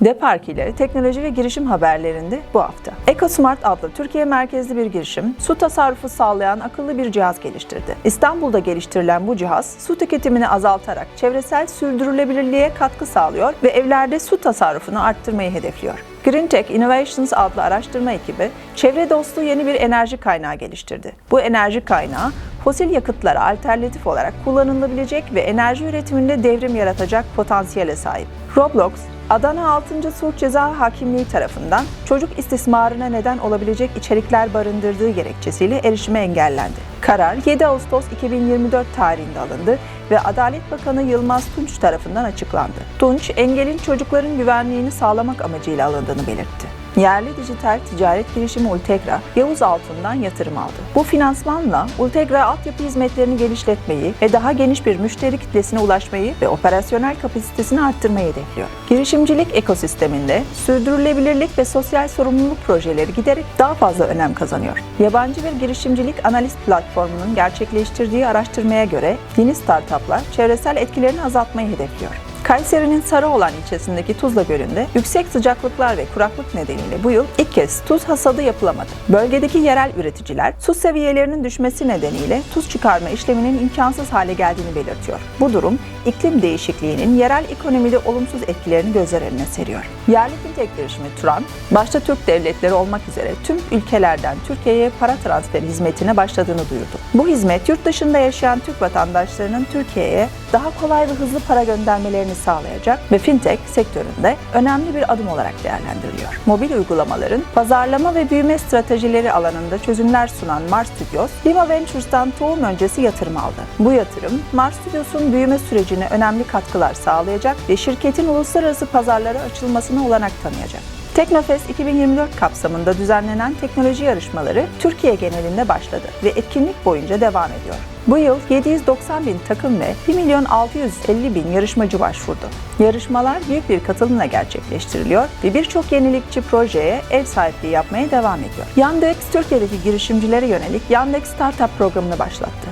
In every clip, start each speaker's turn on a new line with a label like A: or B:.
A: Depark ile teknoloji ve girişim haberlerinde bu hafta. EcoSmart adlı Türkiye merkezli bir girişim, su tasarrufu sağlayan akıllı bir cihaz geliştirdi. İstanbul'da geliştirilen bu cihaz, su tüketimini azaltarak çevresel sürdürülebilirliğe katkı sağlıyor ve evlerde su tasarrufunu arttırmayı hedefliyor. GreenTech Innovations adlı araştırma ekibi, çevre dostu yeni bir enerji kaynağı geliştirdi. Bu enerji kaynağı, fosil yakıtlara alternatif olarak kullanılabilecek ve enerji üretiminde devrim yaratacak potansiyele sahip. Roblox, Adana 6. Sulh Ceza Hakimliği tarafından çocuk istismarına neden olabilecek içerikler barındırdığı gerekçesiyle erişime engellendi. Karar 7 Ağustos 2024 tarihinde alındı ve Adalet Bakanı Yılmaz Tunç tarafından açıklandı. Tunç, engelin çocukların güvenliğini sağlamak amacıyla alındığını belirtti. Yerli dijital ticaret girişimi Ultegra, Yavuz Altun'dan yatırım aldı. Bu finansmanla Ultegra altyapı hizmetlerini genişletmeyi ve daha geniş bir müşteri kitlesine ulaşmayı ve operasyonel kapasitesini arttırmayı hedefliyor. Girişimcilik ekosisteminde sürdürülebilirlik ve sosyal sorumluluk projeleri giderek daha fazla önem kazanıyor. Yabancı bir girişimcilik analiz platformunun gerçekleştirdiği araştırmaya göre yeni startuplar çevresel etkilerini azaltmayı hedefliyor. Kayseri'nin Sarıoğlan ilçesindeki Tuzla Gölü'nde yüksek sıcaklıklar ve kuraklık nedeniyle bu yıl ilk kez tuz hasadı yapılamadı. Bölgedeki yerel üreticiler su seviyelerinin düşmesi nedeniyle tuz çıkarma işleminin imkansız hale geldiğini belirtiyor. Bu durum iklim değişikliğinin yerel ekonomide olumsuz etkilerini gözler önüne seriyor. Yerli fintech girişimi Turan, başta Türk devletleri olmak üzere tüm ülkelerden Türkiye'ye para transferi hizmetine başladığını duyurdu. Bu hizmet yurt dışında yaşayan Türk vatandaşlarının Türkiye'ye daha kolay ve hızlı para göndermelerini sağlayacak ve fintech sektöründe önemli bir adım olarak değerlendiriliyor. Mobil uygulamaların pazarlama ve büyüme stratejileri alanında çözümler sunan Mars Studios, Lima Ventures'tan tohum öncesi yatırım aldı. Bu yatırım, Mars Studios'un büyüme sürecine önemli katkılar sağlayacak ve şirketin uluslararası pazarlara açılmasına olanak tanıyacak. Teknofest 2024 kapsamında düzenlenen teknoloji yarışmaları Türkiye genelinde başladı ve etkinlik boyunca devam ediyor. Bu yıl 790 bin takım ve 1 milyon 650 bin yarışmacı başvurdu. Yarışmalar büyük bir katılımla gerçekleştiriliyor ve birçok yenilikçi projeye ev sahipliği yapmaya devam ediyor. Yandex, Türkiye'deki girişimcilere yönelik Yandex Startup programını başlattı.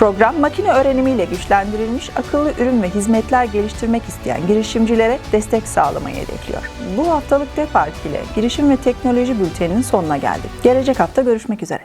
A: Program makine öğrenimiyle güçlendirilmiş akıllı ürün ve hizmetler geliştirmek isteyen girişimcilere destek sağlamayı hedefliyor. Bu haftalık Depark ile girişim ve teknoloji bülteninin sonuna geldik. Gelecek hafta görüşmek üzere.